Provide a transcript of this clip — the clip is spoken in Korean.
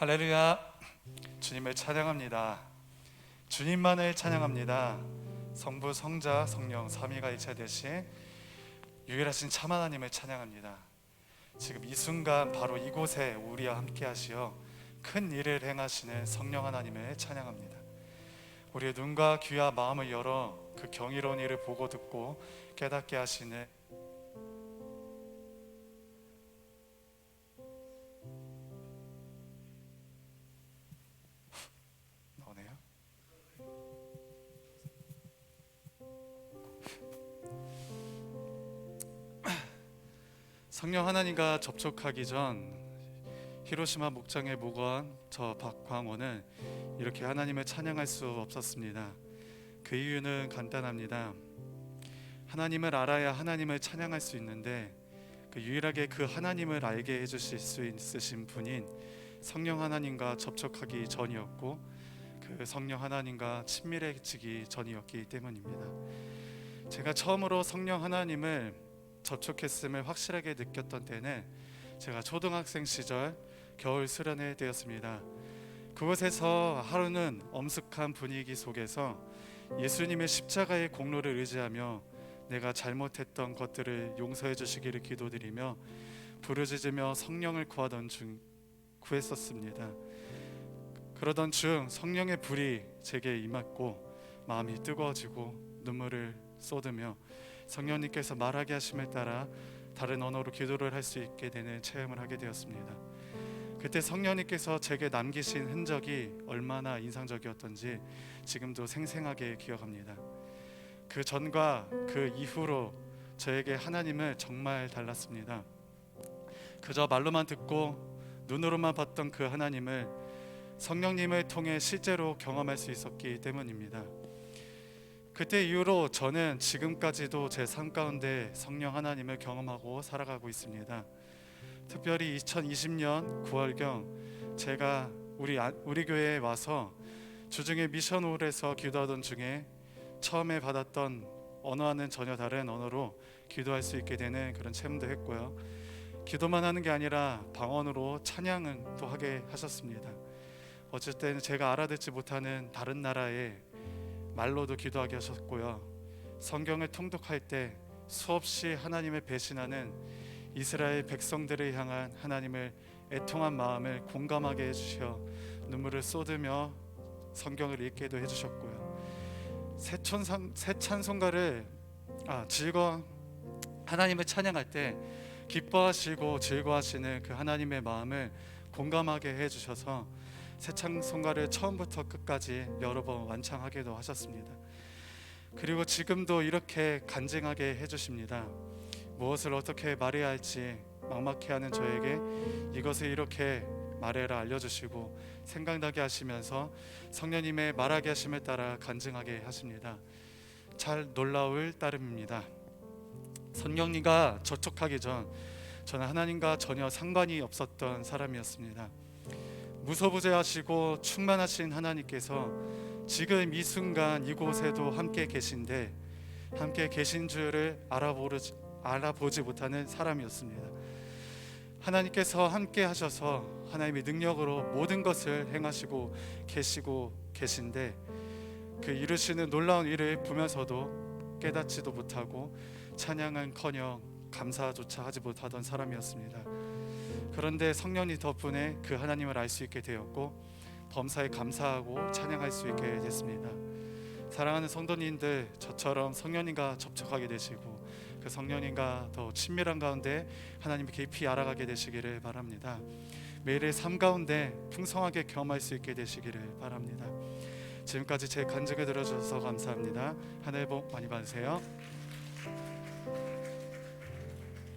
할렐루야. 주님을 찬양합니다. 주님만을 찬양합니다. 성부 성자 성령 삼위가 일체 되신 유일하신 참 하나님을 찬양합니다. 지금 이 순간 바로 이곳에 우리와 함께 하시어 큰 일을 행하시는 성령 하나님을 찬양합니다. 우리의 눈과 귀와 마음을 열어 그 경이로운 일을 보고 듣고 깨닫게 하시는 성령 하나님과 접촉하기 전 히로시마 목장에 묵어한 저 박광호는 이렇게 하나님을 찬양할 수 없었습니다. 그 이유는 간단합니다. 하나님을 알아야 하나님을 찬양할 수 있는데 그 유일하게 그 하나님을 알게 해주실 수 있으신 분인 성령 하나님과 접촉하기 전이었고 그 성령 하나님과 친밀해지기 전이었기 때문입니다. 제가 처음으로 성령 하나님을 접촉했음을 확실하게 느꼈던 때는 제가 초등학생 시절 겨울 수련회 때였습니다. 그곳에서 하루는 엄숙한 분위기 속에서 예수님의 십자가의 공로를 의지하며 내가 잘못했던 것들을 용서해 주시기를 기도드리며 부르짖으며 성령을 구하던 중 구했었습니다. 그러던 중 성령의 불이 제게 임했고 마음이 뜨거워지고 눈물을 쏟으며 성령님께서 말하게 하심에 따라 다른 언어로 기도를 할 수 있게 되는 체험을 하게 되었습니다. 그때 성령님께서 제게 남기신 흔적이 얼마나 인상적이었던지 지금도 생생하게 기억합니다. 그 전과 그 이후로 저에게 하나님을 정말 달랐습니다. 그저 말로만 듣고 눈으로만 봤던 그 하나님을 성령님을 통해 실제로 경험할 수 있었기 때문입니다. 그때 이후로 저는 지금까지도 제 삶 가운데 성령 하나님을 경험하고 살아가고 있습니다. 특별히 2020년 9월경 제가 우리 아- 우리 교회에 와서 주중에 미션홀에서 기도하던 중에 처음에 받았던 언어와는 전혀 다른 언어로 기도할 수 있게 되는 그런 체험도 했고요. 기도만 하는 게 아니라 방언으로 찬양은 또 하게 하셨습니다. 어쨌든 제가 알아듣지 못하는 다른 나라의 말로도 기도하게 하셨고요. 성경을 통독할 때 수없이 하나님을 배신하는 이스라엘 백성들을 향한 하나님을 애통한 마음을 공감하게 해주셔 눈물을 쏟으며 성경을 읽게도 해주셨고요. 새 천상 새 찬송가를 아 즐거 하나님을 찬양할 때 기뻐하시고 즐거워하시는 그 하나님의 마음을 공감하게 해주셔서 새 찬송가를 처음부터 끝까지 여러 번 완창하게도 하셨습니다. 그리고 지금도 이렇게 간증하게 해주십니다. 무엇을 어떻게 말해야 할지 막막해 하는 저에게 이것을 이렇게 말해라 알려주시고 생각나게 하시면서 성령님의 말하게 하심에 따라 간증하게 하십니다. 잘 놀라울 따름입니다. 성령님과 접촉하기 전 저는 하나님과 전혀 상관이 없었던 사람이었습니다. 무소부재하시고 충만하신 하나님께서 지금 이 순간 이곳에도 함께 계신데 함께 계신 줄을 알아보지, 알아보지 못하는 사람이었습니다. 하나님께서 함께 하셔서 하나님의 능력으로 모든 것을 행하시고 계시고 계신데 그 이루시는 놀라운 일을 보면서도 깨닫지도 못하고 찬양은커녕 감사조차 하지 못하던 사람이었습니다. 그런데 성령님 덕분에 그 하나님을 알 수 있게 되었고 범사에 감사하고 찬양할 수 있게 됐습니다. 사랑하는 성도님들 저처럼 성령님과 접촉하게 되시고 그 성령님과 더 친밀한 가운데 하나님을 깊이 알아가게 되시기를 바랍니다. 매일의 삶 가운데 풍성하게 경험할 수 있게 되시기를 바랍니다. 지금까지 제 간증을 들어주셔서 감사합니다. 하늘 복 많이 받으세요.